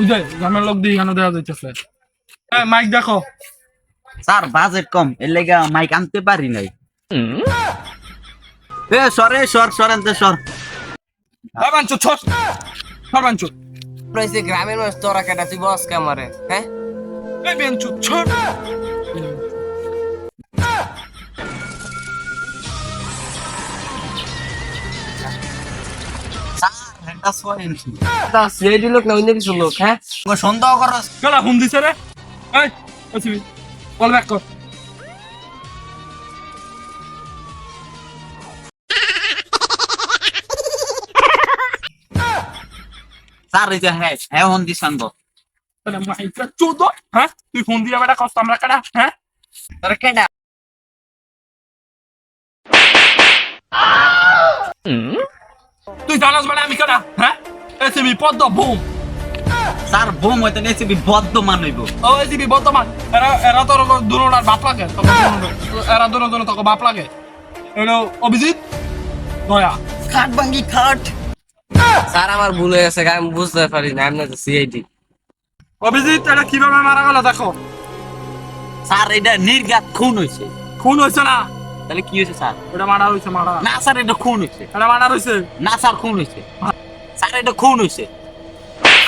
উদয় গ্রামের লোক দিয়ে এখানে দেওয়া যাইতেছে। মাইক দেখো। স্যার বাজেট কম এর লেগে মাইক আনতে পারি নাই। এ সরে সর সরেনতে সর। এই বাঞ্চো ছট ছট বাঞ্চো রয়েছে গ্রামের মানুষ তোরা কেটা তুই বস কামারে হ্যাঁ? এই বেঞ্চো ছট লোক না অন্য কিছু লোক হ্যাঁ সন্দেহ করো কেলা ফোন দিছে রে এই আসবি কল ব্যাক কর স্যার এই যে হ্যাঁ হ্যাঁ হন দিছান তো তাহলে হ্যাঁ তুই ফোন দিয়ে বেটা কষ্ট আমরা কাটা হ্যাঁ তোরা কেটা তুই জানাস বেটা আমি কাটা হ্যাঁ? এসিবি পদ্ম বুম স্যার বোম হইতে নেছি বদ্ধ মানইব ও এসিবি বর্তমান এরা এরা তোর দুনোটার বাপ লাগে। এরা দুনো দুনো তোকে বাপ লাগে। এলো অভিজিৎ? দয়া। খাট ভাঙ্গি খাট। স্যার আমার ভুল হয়ে গেছে আমি বুঝতে পারি না আমি না সিআইডি অভিজিৎ এটা কীভাবে মারা গেল দেখো? স্যার এটা নির্গাত খুন হইছে। খুন হয়েছে না? তাহলে কি হয়েছে স্যার? এটা মারা হয়েছে মারা। না স্যার এটা খুন হইছে এটা মারা হয়েছে? না স্যার খুন হইছে স্যার এটা খুন হইছে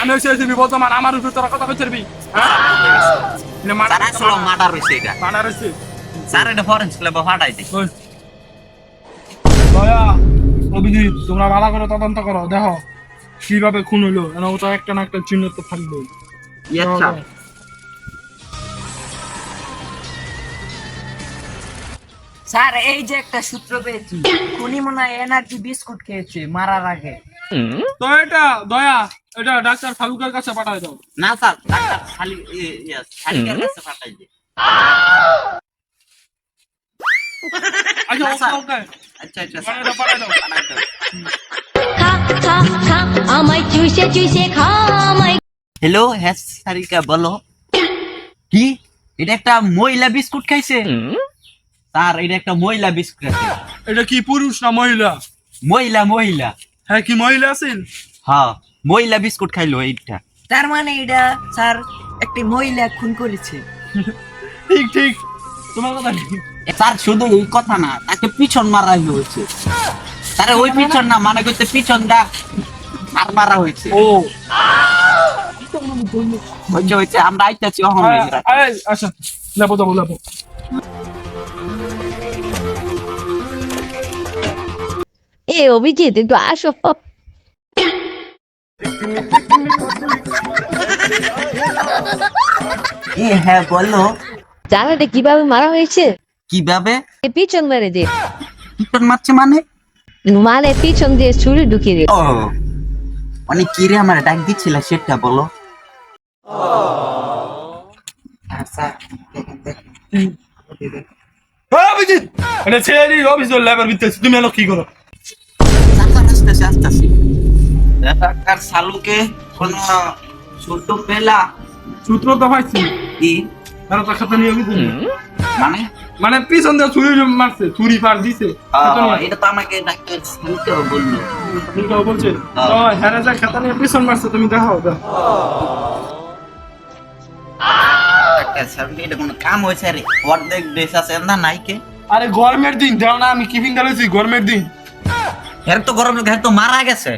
আমি হয়েছে এসিবি বর্তমান আমার আমার উপর তোরা কথা কইছিস হ্যাঁ? মারা আসলে মার্ডার হইছে এটা। মারা হয়েছে। স্যার এটা ফরেন্স ল্যাবে ফাটাই দে ওই। দয়া অভিজিৎ তোমরা ভালো করে তদন্ত করো দেখো। কীভাবে খুন হইল? এনে ওটা একটা না একটা চিহ্ন তো থাকবে ইয়েস স্যার। স্যার এই যে একটা সূত্র পেয়েছি উনি মনে হয় এনার্জি বিস্কুট খেয়েছে মারার আগে। তো এটা দয়া এটা ডাক্তার ফালুকের কাছে পাঠায় দাও। না স্যার ডাক্তার খালি ইয়েস খালি কাছে ফাটাই দে। আচ্ছা ওকে ওকে। আচ্ছা আচ্ছা পাঠায় দাও পাঠায় দাও। খা খা খা আমায় চুষে চুষে খা আমায় হ্যালো হ্যাঁ সারিকা বলো। কি? এটা একটা মহিলা বিস্কুট খাইছে? স্যার এটা একটা মহিলা বিস্কুট এটা কি পুরুষ না মহিলা? মহিলা মহিলা। হ্যাঁ কি মহিলা আছেন? হ্যাঁ মহিলা বিস্কুট খাইলো এইটা। তার মানে এটা স্যার একটি মহিলা খুন করেছে। ঠিক ঠিক। তোমার কথা ঠিক। স্যার শুধু এই কথা না তাকে পিছন মারা হয়েছে। তারে ওই পিছন না মানে করতে পিছনটা আর মারা হয়েছে। ও। হয়েছে হয়েছে আমরা আইতাছি অহম আচ্ছা লেবো দেবো লেবো অভিজিৎ একটু আসো হ্যাঁ বলো। জানাটা কীভাবে মারা হয়েছে? কীভাবে? পিছন মেরে দিয়ে পিছন মারছে মানে? মানে পিছন দিয়ে ছুরি ঢুকিয়ে দিয়ে ও মানে কি রে আমার ডাক দিচ্ছিল সেটা বলো। আচ্ছা অভিজিৎ এটা ছেড়ে দিই অভিজিৎ লেবার ভিতরে তুমি এলো কি করো? আসতেছি আসতেছি। ডাক্তার সালুকে কোন ছোট পেলা সূত্র তো পাইছি। কি? এরা তো খাতা নিয়ে গেছে। মানে? মানে পিছন দিয়ে ছুরি মারছে ছুরি পার দিছে। এটা তো আমাকে ডাক্তার সালুকে বলল। তুমি বলছে। তো হ্যাঁ যা খাতা নিয়ে পিছন মারছে তুমি দেখাও দাও ডাক্তার সালুকে এটা কোনো কাম হয়েছে রে? অর্ধেক ড্রেস আছে না নাই কে আরে গরমের দিন দাও না আমি কিপিং গরমের দিন। এর তো গরমের ঘাট তো মারা গেছে।